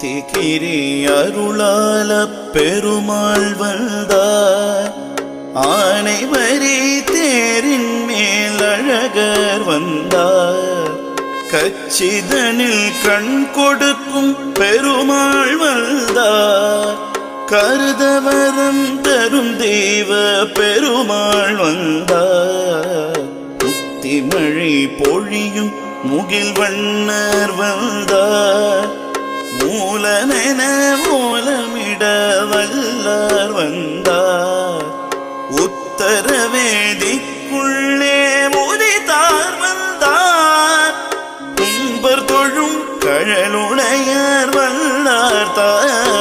அத்திகிரி அருளால பெருமாள் வந்தார். ஆனைவரி தேரின் மேல் அழகர் வந்தார். கச்சிதனில் கண் கொடுக்கும் பெருமாள் வந்தார். கருதவரம் தரும் தெய்வ பெருமாள் வந்தார். முத்திமழை பொழியும் முகில் வண்ணர் வந்தார். மூலமென மூலமிட வல்லார் வந்தார் உத்தரவேதிக்குள்ளே முதித்தார் வந்தார். கும்பர் தொழும் கழலுடையார் வல்லார் தார்.